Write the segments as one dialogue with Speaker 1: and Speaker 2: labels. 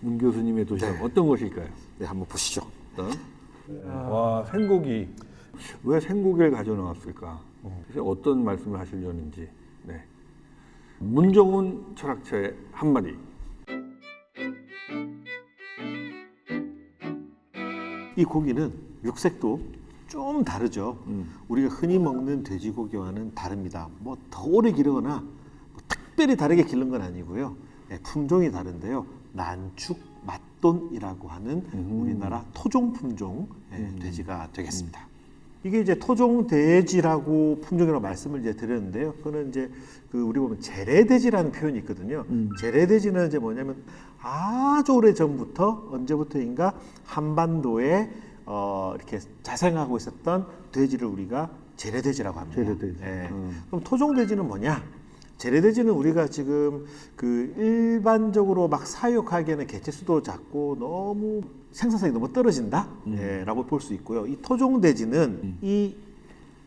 Speaker 1: 문 교수님의 도시락 어떤 것일까요?
Speaker 2: 네, 한번 보시죠.
Speaker 1: 어떤? 와 생고기 왜 생고기를 가져 나왔을까? 그래서 어떤 말씀을 하시려는지. 네. 문정훈 철학자의 한마디.
Speaker 2: 이 고기는 육색도 좀 다르죠. 우리가 흔히 먹는 돼지고기와는 다릅니다. 뭐 더 오래 기르거나 뭐 특별히 다르게 기른 건 아니고요. 네, 품종이 다른데요. 난축 맛돈이라고 하는 우리나라 토종 품종 예, 돼지가 되겠습니다. 이게 이제 토종 돼지라고 품종이라고 말씀을 이제 드렸는데요. 그거는 이제 그 우리 보면 재래돼지라는 표현이 있거든요. 재래돼지는 이제 뭐냐면 아주 오래 전부터 언제부터인가 한반도에 어 이렇게 자생하고 있었던 돼지를 우리가 재래돼지라고 합니다.
Speaker 1: 재래돼지.
Speaker 2: 예.
Speaker 1: 음.
Speaker 2: 그럼 토종 돼지는 뭐냐? 재래돼지는 우리가 지금 그 일반적으로 막 사육하기에는 개체 수도 작고 너무 생산성이 너무 떨어진다, 예, 라고 볼수 있고요. 이 토종돼지는 이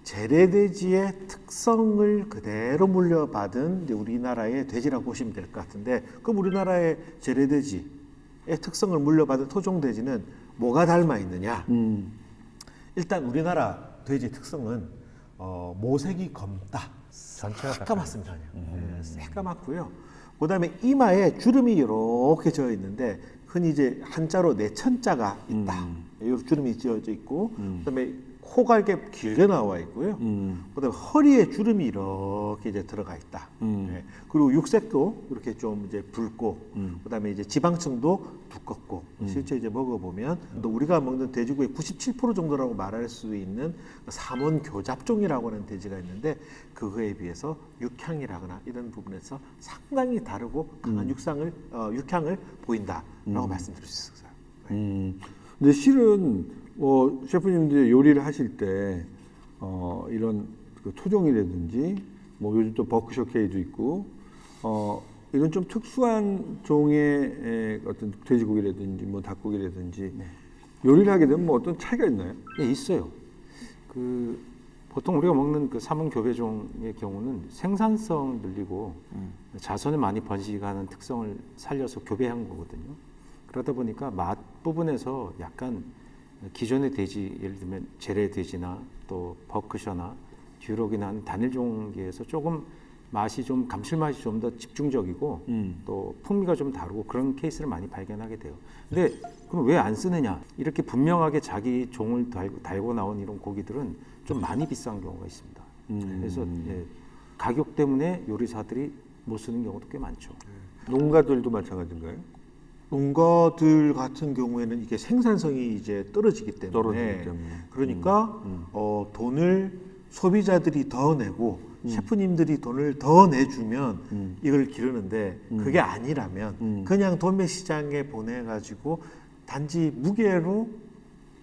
Speaker 2: 재래돼지의 특성을 그대로 물려받은 우리나라의 돼지라고 보시면 될 것 같은데, 그럼 우리나라의 재래돼지의 특성을 물려받은 토종돼지는 뭐가 닮아 있느냐?
Speaker 1: 음.
Speaker 2: 일단 우리나라 돼지 특성은 어, 모색이 검다.
Speaker 3: 전체가
Speaker 2: 새까맣습니다. 그냥. 네, 새까맣고요. 그다음에 이마에 주름이 이렇게 져 있는데 흔히 이제 한자로 내천자가 있다. 이렇게 주름이 지어져 있고 그다음에 코가 이렇게 길게 나와 있고요.
Speaker 1: 음.
Speaker 2: 그다음에 허리에 주름이 이렇게 이제 들어가 있다.
Speaker 1: 음.
Speaker 2: 네. 그리고 육색도 이렇게 좀 이제 붉고, 그다음에 이제 지방층도 두껍고, 실제 이제 먹어보면 또 우리가 먹는 돼지고기 97% 정도라고 말할 수 있는 삼원 교잡종이라고 하는 돼지가 있는데 그거에 비해서 육향이라거나 이런 부분에서 상당히 다르고 강한 육상을 어, 육향을 보인다라고 말씀드릴 수 있어요.
Speaker 1: 음. 근데 실은 뭐 셰프님들이 요리를 하실 때 어, 이런 그 토종이라든지 뭐 요즘 또 버크셔 K도 있고 어, 이런 좀 특수한 종의 에, 어떤 돼지고기라든지 뭐 닭고기라든지 요리를 하게 되면 뭐 어떤 차이가 있나요?
Speaker 3: 예, 있어요. 그 보통 우리가 먹는 그 삼원 교배종의 경우는 생산성 늘리고 자손을 많이 번식하는 특성을 살려서 교배한 거거든요. 그러다 보니까 맛 부분에서 약간 기존의 돼지 예를 들면 재래 돼지나 또 버크셔나 듀록이나 단일 종계에서 조금 맛이 좀 감칠맛이 좀 더 집중적이고
Speaker 1: 음.
Speaker 3: 또 풍미가 좀 다르고 그런 케이스를 많이 발견하게 돼요. 근데 그럼 왜 안 쓰느냐? 이렇게 분명하게 자기 종을 달고, 달고 나온 이런 고기들은 좀 많이 비싼 경우가 있습니다.
Speaker 1: 음.
Speaker 3: 그래서 예, 가격 때문에 요리사들이 못 쓰는 경우도 꽤 많죠.
Speaker 1: 농가들도 마찬가지인가요?
Speaker 2: 농가들 같은 경우에는 이게 생산성이 이제 떨어지기 때문에,
Speaker 1: 떨어지기 때문에.
Speaker 2: 그러니까
Speaker 1: 음,
Speaker 2: 어, 돈을 소비자들이 더 내고 셰프님들이 돈을 더 내주면
Speaker 1: 음.
Speaker 2: 이걸 기르는데 그게 아니라면
Speaker 1: 음.
Speaker 2: 그냥 도매 시장에 보내 가지고 단지 무게로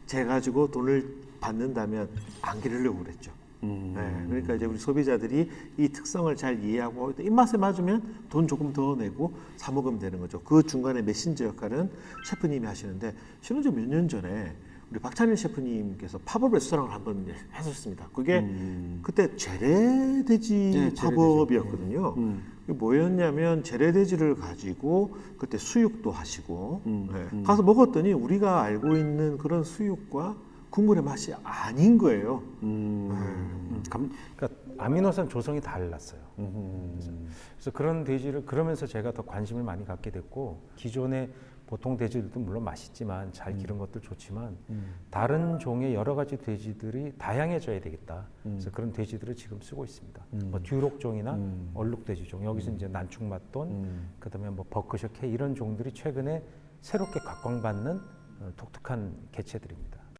Speaker 2: 재 가지고 돈을 받는다면 안 기르려고 그랬죠.
Speaker 1: 음.
Speaker 2: 네, 그러니까 이제 우리 소비자들이 이 특성을 잘 이해하고 입맛에 맞으면 돈 조금 더 내고 사 먹으면 되는 거죠. 그 중간에 메신저 역할은 셰프님이 하시는데 실은 좀 몇 년 전에 우리 박찬일 셰프님께서 팝업 레스토랑을 한번 하셨습니다. 그게
Speaker 1: 음.
Speaker 2: 그때 재래돼지
Speaker 3: 네.
Speaker 2: 팝업이었거든요.
Speaker 1: 음.
Speaker 2: 그게 뭐였냐면 재래돼지를 가지고 그때 수육도 하시고
Speaker 1: 음,
Speaker 2: 네, 가서 먹었더니 우리가 알고 있는 그런 수육과 국물의 맛이 아닌 거예요.
Speaker 1: 음.
Speaker 3: 음, 감- 그러니까 아미노산 조성이 달랐어요. 그래서, 그래서 그런 돼지를 그러면서 제가 더 관심을 많이 갖게 됐고 기존의 보통 돼지들도 물론 맛있지만 잘 기른 것도 좋지만 다른 종의 여러 가지 돼지들이 다양해져야 되겠다. 그래서 그런 돼지들을 지금 쓰고 있습니다. 뭐 듀록종이나 얼룩돼지종 여기서 이제 난충맛돈, 그다음에 뭐 버크셔 K 이런 종들이 최근에 새롭게 각광받는 어, 독특한 개체들입니다.